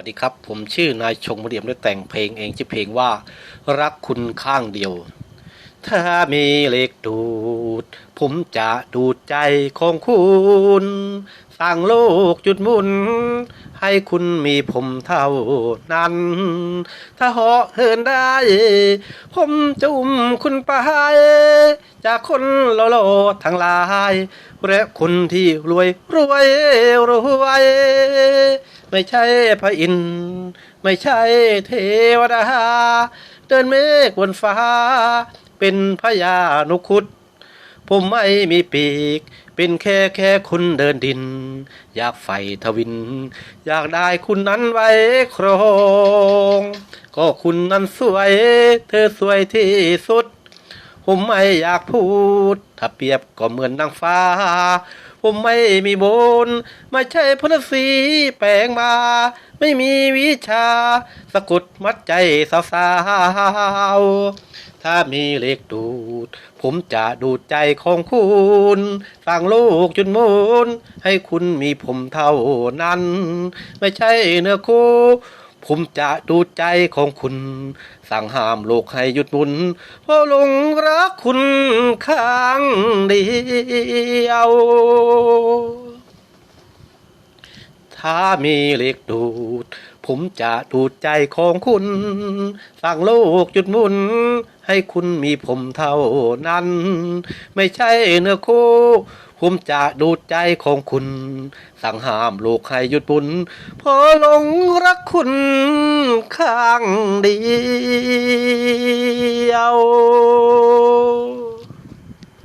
วัสดีครับ ผมชื่อนายชงมเดียมได้แต่งเพลงเองชื่อเพลงว่า รักคุณข้างเดียว ถ้ามีเหล็กดูด ผมจะดูดใจของคุณสร้างโลกจุดมุน ให้คุณมีผมเท่านั้น ถ้าเหาะเหินได้ ผมจะอุ้มคุณไป จากคนหล่อๆทั้งหลาย และคนที่รวยรวยรวย ไม่ใช่พระอินทร์ไม่ใช่เทวดา เดินเมฆบนฟ้า เป็นพญานุคุดผมไม่มีปีก เป็นแค่แค่คุณเดินดิน อยากไฟทวิน อยากได้คุณนั้นไว้ครอง ก็คุณนั้นสวย เธอสวยที่สุด ผมไม่อยากพูด ถ้าเปรียบก็เหมือนนางฟ้า ผมไม่มีบน ไม่ใช่พระศรีแปลงมา ไม่มีวิชา สะกดมัดใจสาวๆ ถ้ามีเล็กดูด ผมจะดูดใจของคุณสร้างโลกจนมุนให้คุณมีผมเท่านั้น ไม่ใช่เนื้อคู่ ผมจะดูใจของคุณ สั่งห้ามโลกให้หยุดหมุน เพราะหลงรักคุณข้างเดียวถ้ามีเหล็กดูด ผมจะดูดใจของคุณสั่งโลกหยุดมุน ให้คุณมีผมเท่านั้น ไม่ใช่เนื้อคู่ผมจะดูดใจของคุณ สั่งห้ามโลกให้หยุดบุญเพอหลงรักคุณข้างเดียว